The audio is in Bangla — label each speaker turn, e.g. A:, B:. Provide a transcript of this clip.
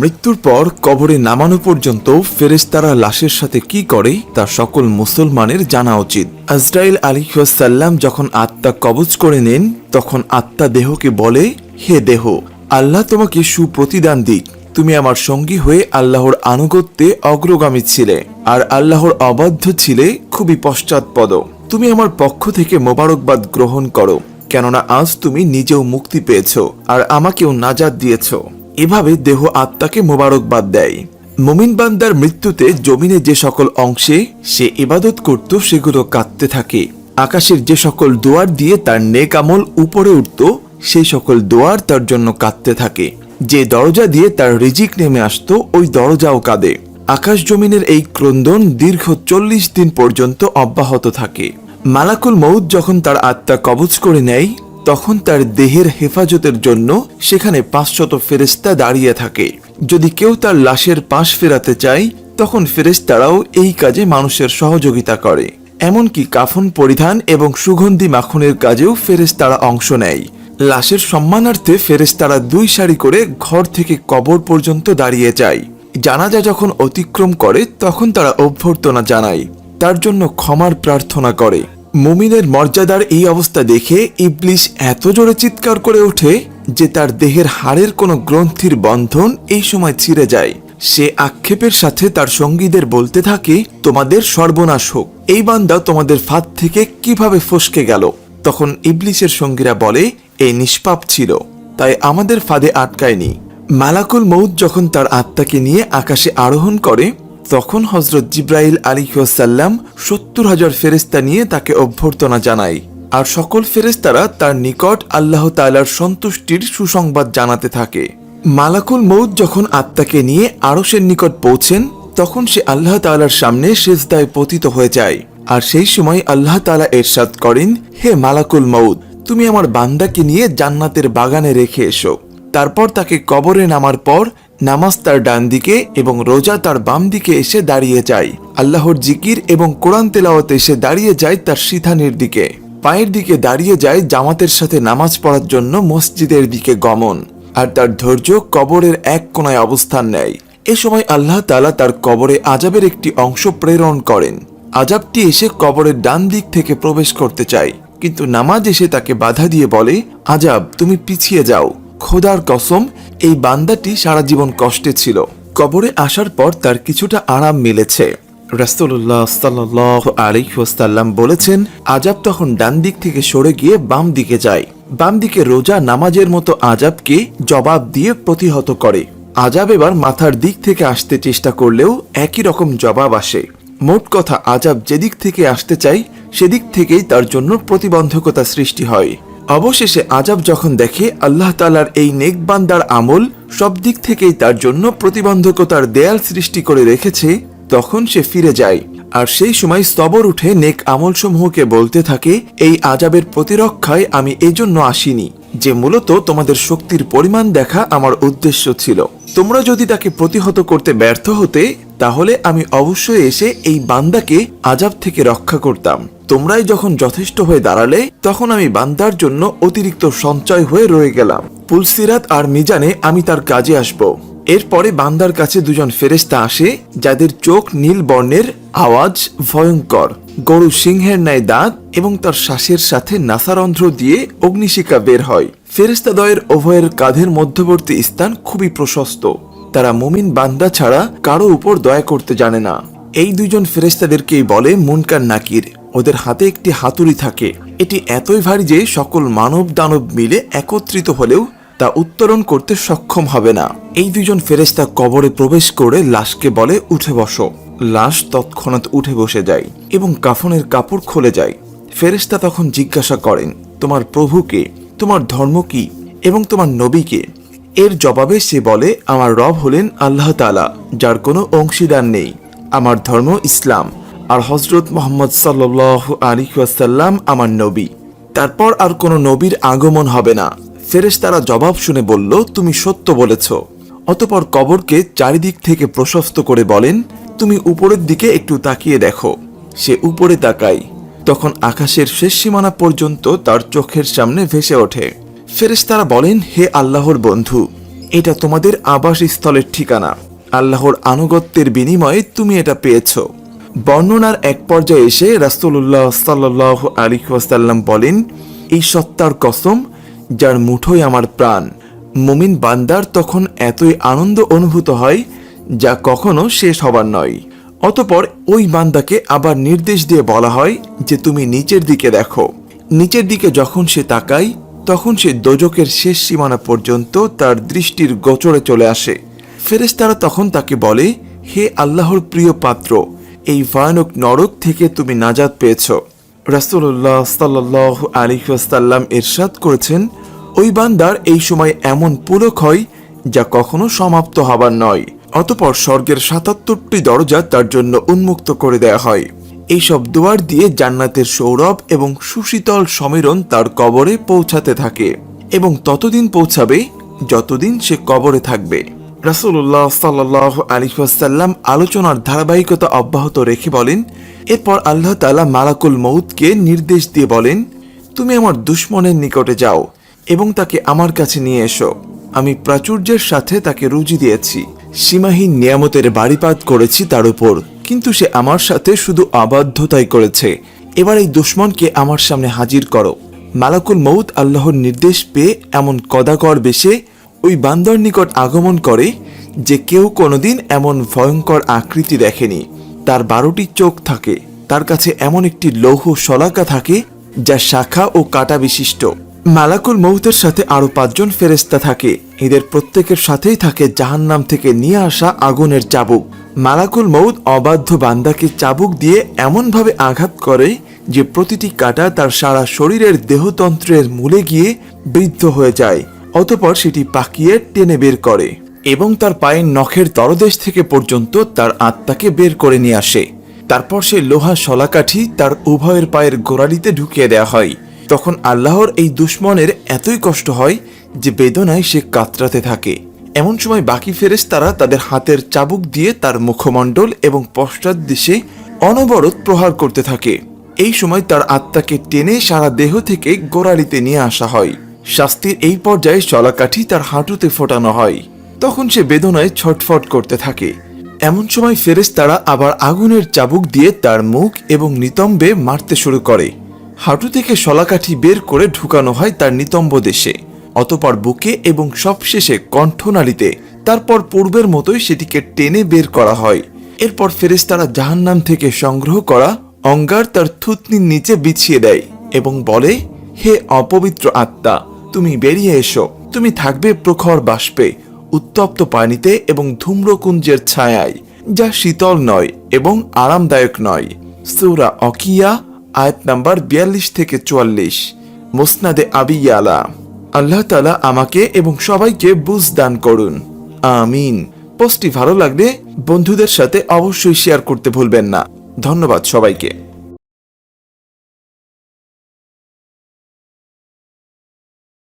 A: মৃত্যুর পর কবরে নামানো পর্যন্ত ফেরেশতারা লাশের সাথে কি করে, তা সকল মুসলমানের জানা উচিত। আজরাইল আলিহাসাল্লাম যখন আত্মা কবজ করে নেন, তখন আত্মা দেহকে বলে, হে দেহ, আল্লাহ তোমাকে সুপ্রতিদান দিক। তুমি আমার সঙ্গী হয়ে আল্লাহর আনুগত্যে অগ্রগামী ছিলে, আর আল্লাহর অবাধ্য ছিলে খুবই পশ্চাৎপদ। তুমি আমার পক্ষ থেকে মোবারকবাদ গ্রহণ করো, কেননা আজ তুমি নিজেও মুক্তি পেয়েছ, আর আমাকেও নাজাদ দিয়েছ। এভাবে দেহ আত্মাকে মোবারকবাদ দেয়। মুমিন বান্দার মৃত্যুতে জমিনে যে সকল অংশে সে ইবাদত করত, সেগুলো কাঁদতে থাকে। আকাশের যে সকল দুয়ার দিয়ে তার নেক আমল উপরে উঠত, সেই সকল দুয়ার তার জন্য কাঁদতে থাকে। যে দরজা দিয়ে তার রিজিক নেমে আসতো, ওই দরজাও কাঁদে। আকাশ জমিনের এই ক্রন্দন দীর্ঘ চল্লিশ দিন পর্যন্ত অব্যাহত থাকে। মালাকুল মৌদ যখন তার আত্মা কবজ করে নেয় তখন তার দেহের হেফাজতের জন্য সেখানে পাঁচশত ফেরেস্তা দাঁড়িয়ে থাকে। যদি কেউ তার লাশের পাশ ফেরাতে চায়, তখন ফেরেস্তারাও এই কাজে মানুষের সহযোগিতা করে। এমনকি কাফন পরিধান এবং সুগন্ধি মাখনের কাজেও ফেরেস্তারা অংশ নেয়। লাশের সম্মানার্থে ফেরেস্তারা দুই সারি করে ঘর থেকে কবর পর্যন্ত দাঁড়িয়ে যায়। জানাজা যখন অতিক্রম করে, তখন তারা অভ্যর্থনা জানায়। তার জন্য ক্ষমার প্রার্থনা করে। মুমিনের মর্যাদার এই অবস্থা দেখে ইবলিশ এত জোরে চিৎকার করে ওঠে যে তার দেহের হাড়ের কোনো গ্রন্থির বন্ধন এই সময় ছিঁড়ে যায়। সে আক্ষেপের সাথে তার সঙ্গীদের বলতে থাকে, তোমাদের সর্বনাশ হোক। এই বান্দা তোমাদের ফাঁদ থেকে কীভাবে ফসকে গেল? তখন ইবলিশের সঙ্গীরা বলে এই নিষ্পাপ ছিল, তাই আমাদের ফাঁদে আটকায়নি। মালাকুল মৌদ যখন তার আত্মাকে নিয়ে আকাশে আরোহণ করে তখন হজরত জিব্রাইল আলিহাসাল্লাম সত্তর হাজার ফেরেস্তা নিয়ে তাকে অভ্যর্থনা জানায়। আর সকল ফেরেস্তারা তার নিকট আল্লাহ তালার সন্তুষ্টির সুসংবাদ জানাতে থাকে। মালাকুল মৌদ যখন আত্মাকে নিয়ে আরশের নিকট পৌঁছেন, তখন সে আল্লাহ তালার সামনে সেজদায় পতিত হয়ে যায়। আর সেই সময় আল্লাহ তালা এরশাদ করেন, হে মালাকুল মৌদ তুমি আমার বান্দাকে নিয়ে জান্নাতের বাগানে রেখে এসো। তারপর তাকে কবরে নামার পর নামাজ তার ডান দিকে এবং রোজা তার বাম দিকে এসে দাঁড়িয়ে যায়। আল্লাহর জিকির এবং কোরআন তেলাওয়াত এসে দাঁড়িয়ে যায় তার সিথানের দিকে। পায়ের দিকে দাঁড়িয়ে যায় জামাতের সাথে নামাজ পড়ার জন্য মসজিদের দিকে গমন। আর তার ধৈর্য কবরের এক কোনায় অবস্থান নেয়। এ সময় আল্লাহ তালা তার কবরে আজাবের একটি অংশ প্রেরণ করেন। আজাবটি এসে কবরের ডান দিক থেকে প্রবেশ করতে চায়। কিন্তু নামাজ এসে তাকে বাধা দিয়ে বলে আজাব তুমি পিছিয়ে যাও। খোদার কসম এই বান্দাটি সারা জীবন কষ্টে ছিল। কবরে আসার পর তার কিছুটা আরাম মিলেছে। রাস্তুল্লাহ সাল্লাহ আলিহাসাল্লাম বলেছেন আজাব তখন ডান দিক থেকে সরে গিয়ে বাম দিকে যায়। বাম দিকে রোজা নামাজের মতো আজাবকে জবাব দিয়ে প্রতিহত করে। আজাব এবার মাথার দিক থেকে আসতে চেষ্টা করলেও একই রকম জবাব আসে। মোট কথা আজাব যেদিক থেকে আসতে চাই সেদিক থেকেই তার জন্য প্রতিবন্ধকতা সৃষ্টি হয়। অবশেষে আজাব যখন দেখে, আল্লাহ তালার এই নেক বান্দার আমল সব দিক থেকেই তার জন্য প্রতিবন্ধকতার দেয়াল সৃষ্টি করে রেখেছে, তখন সে ফিরে যায়। আর সেই সময় স্তবর উঠে নেক আমলসমূহকে বলতে থাকে, এই আজাবের প্রতিরক্ষায় আমি এজন্য আসিনি, যে মূলত তোমাদের শক্তির পরিমাণ দেখা আমার উদ্দেশ্য ছিল। তোমরা যদি তাকে প্রতিহত করতে ব্যর্থ হতে, তাহলে আমি অবশ্যই এসে এই বান্দাকে আজাব থেকে রক্ষা করতাম। তোমরাই যখন যথেষ্ট হয়ে দাঁড়ালে, তখন আমি বান্দার জন্য অতিরিক্ত সঞ্চয় হয়ে রয়ে গেলাম। পুলসিরাত আর মিজানে আমি তার কাজে আসব। এরপরে বান্দার কাছে দুজন ফেরেস্তা আসে, যাদের চোখ নীল বর্ণের, আওয়াজ ভয়ঙ্কর। গরু সিংহের ন্যায় দাঁত এবং তার শ্বাসের সাথে নাসারন্ধ্র দিয়ে অগ্নিশিকা বের হয়। ফেরেস্তাদয়ের উভয়ের কাঁধের মধ্যবর্তী স্থান খুবই প্রশস্ত। তারা মুমিন বান্দা ছাড়া কারও উপর দয়া করতে জানে না। এই দুজন ফেরেস্তাদেরকেই বলে মুনকার নাকির। ওদের হাতে একটি হাতুড়ি থাকে। এটি এতই ভারী যে সকল মানব দানব মিলে একত্রিত হলেও তা উত্তরণ করতে সক্ষম হবে না। এই দুজন ফেরেস্তা কবরে প্রবেশ করে লাশকে বলে, উঠে বসো। লাশ তৎক্ষণাৎ উঠে বসে যায় এবং কাফনের কাপড় খুলে যায়। ফেরেস্তা তখন জিজ্ঞাসা করেন, তোমার প্রভুকে তোমার ধর্ম কি? এবং তোমার নবীকে এর জবাবে সে বলে, আমার রব হলেন আল্লাহ তালা যার কোনো অংশীদার নেই। আমার ধর্ম ইসলাম। আর হজরত মোহাম্মদ সাল্লাহ আলিহাসাল্লাম আমার নবী। তারপর আর কোনো নবীর আগমন হবে না। ফেরেশ তারা জবাব শুনে বলল, তুমি সত্য বলেছ। অতপর কবরকে চারিদিক থেকে প্রশস্ত করে বলেন, তুমি উপরের দিকে একটু তাকিয়ে দেখো। সে উপরে তাকায়। তখন আকাশের শেষ সীমানা পর্যন্ত তার চোখের সামনে ভেসে ওঠে। ফেরেশতারা বলেন, হে আল্লাহর বন্ধু, এটা তোমাদের আবাসস্থলের ঠিকানা। আল্লাহর আনুগত্যের বিনিময়ে তুমি এটা পেয়েছ। বর্ণনার এক পর্যায়ে এসে রাসূলুল্লাহ সাল্লাহ আলী ওয়াসাল্লাম বলেন, এই সত্তার কসম যার মুঠোয় আমার প্রাণ, মুমিন বান্দার তখন এতই আনন্দ অনুভূত হয় যা কখনো শেষ হবার নয়। অতপর ওই বান্দাকে আবার নির্দেশ দিয়ে বলা হয় যে তুমি নিচের দিকে দেখো। নিচের দিকে যখন সে তাকায়, তখন সে দোজকের শেষ সীমানা পর্যন্ত তার দৃষ্টির গোচরে চলে আসে। ফেরেশতারা তখন তাকে বলে, হে আল্লাহর প্রিয় পাত্র এই ভয়ানক নরক থেকে তুমি নাজাত পেয়েছ। রাসূলুল্লাহ সাল্লাহ আলিহাসাল্লাম এরশাদ করেছেন, ওই বান্দার এই সময় এমন পুলক হয় যা কখনো সমাপ্ত হবার নয়। অতপর স্বর্গের সাতাত্তরটি দরজা তার জন্য উন্মুক্ত করে দেয়া হয়। এইসব দুয়ার দিয়ে জান্নাতের সৌরভ এবং সুশীতল সমীরণ তার কবরে পৌঁছাতে থাকে এবং ততদিন পৌঁছাবে যতদিন সে কবরে থাকবে। রাসূলুল্লাহ সাল্লাহ আলিহাসাল্লাম আলোচনার ধারাবাহিকতা অব্যাহত রেখে বলেন, এরপর আল্লাহ তাআলা মালাকুল মৌতকে নির্দেশ দিয়ে বলেন, তুমি আমার দুশ্মনের নিকটে যাও এবং তাকে আমার কাছে নিয়ে এসো। আমি প্রাচুর্যের সাথে তাকে রুজি দিয়েছি। সীমাহীন নিয়ামতের বাড়িপাত করেছি তার উপর, কিন্তু সে আমার সাথে শুধু অবাধ্যতাই করেছে। এবার এই দুশ্মনকে আমার সামনে হাজির করো। মালাকুল মৌত আল্লাহর নির্দেশ পেয়ে এমন কদাকর বেশে ওই বান্দর নিকট আগমন করে যে কেউ কোনোদিন এমন ভয়ঙ্কর আকৃতি দেখেনি। তার বারোটি চোখ থাকে। তার কাছে এমন একটি লৌহ শলাকা থাকে, যা শাখা ও কাটা বিশিষ্ট। মালাকুল মৌতের সাথে আরও পাঁচজন ফেরেস্তা থাকে। এদের প্রত্যেকের সাথেই থাকে জাহান্নাম থেকে নিয়ে আসা আগুনের চাবুক। মালাকুল মৌত অবাধ্য বান্দাকে চাবুক দিয়ে এমনভাবে আঘাত করে যে প্রতিটি কাটা তার সারা শরীরের দেহতন্ত্রের মূলে গিয়ে বৃদ্ধ হয়ে যায়। অতপর সেটি পাকিয়ে টেনে বের করে এবং তার পায়ের নখের তলদেশ থেকে পর্যন্ত তার আত্মাকে বের করে নিয়ে আসে। তারপর সে লোহা শলাকাঠি তার উভয়ের পায়ের গোড়ালিতে ঢুকিয়ে দেওয়া হয়। তখন আল্লাহর এই দুশ্মনের এতই কষ্ট হয় যে বেদনায় সে কাতরাতে থাকে। এমন সময় বাকি ফেরেস তারা তাদের হাতের চাবুক দিয়ে তার মুখমণ্ডল এবং পশ্চাৎ দিশে অনবরত প্রহার করতে থাকে। এই সময় তার আত্মাকে টেনে সারা দেহ থেকে গোড়ালিতে নিয়ে আসা হয়। শাস্তির এই পর্যায়ে শলাকাঠি তার হাঁটুতে ফোটানো হয়। তখন সে বেদনায় ছটফট করতে থাকে। এমন সময় ফেরেস তারা আবার আগুনের চাবুক দিয়ে তার মুখ এবং নিতম্বে মারতে শুরু করে। হাঁটু থেকে শলাকাঠি বের করে ঢুকানো হয় তার নিতম্ব দেশে। অতপর বুকে এবং সবশেষে কণ্ঠনালীতে। তারপর পূর্বের মতোই সেটিকে টেনে বের করা হয়। এরপর ফেরেশতারা জাহান্নাম থেকে সংগ্রহ করা অঙ্গার তার থুতনির নিচে বিছিয়ে দেয় এবং বলে, হে অপবিত্র আত্মা তুমি বেরিয়ে এসো। তুমি থাকবে প্রখর বাষ্পে, উত্তপ্ত পানিতে এবং ধূম্রকুঞ্জের ছায়ায়, যা শীতল নয় এবং আরামদায়ক নয়। সৌরা অকিয়া, আয়াত নাম্বার বিয়াল্লিশ থেকে চুয়াল্লিশ, মোসনাদে আবিয়ালা। আল্লাহ তালা আমাকে এবং সবাইকে বুঝ দান করুন। আমিন। পোস্টটি ভালো লাগলে বন্ধুদের সাথে অবশ্যই শেয়ার করতে ভুলবেন না। ধন্যবাদ সবাইকে।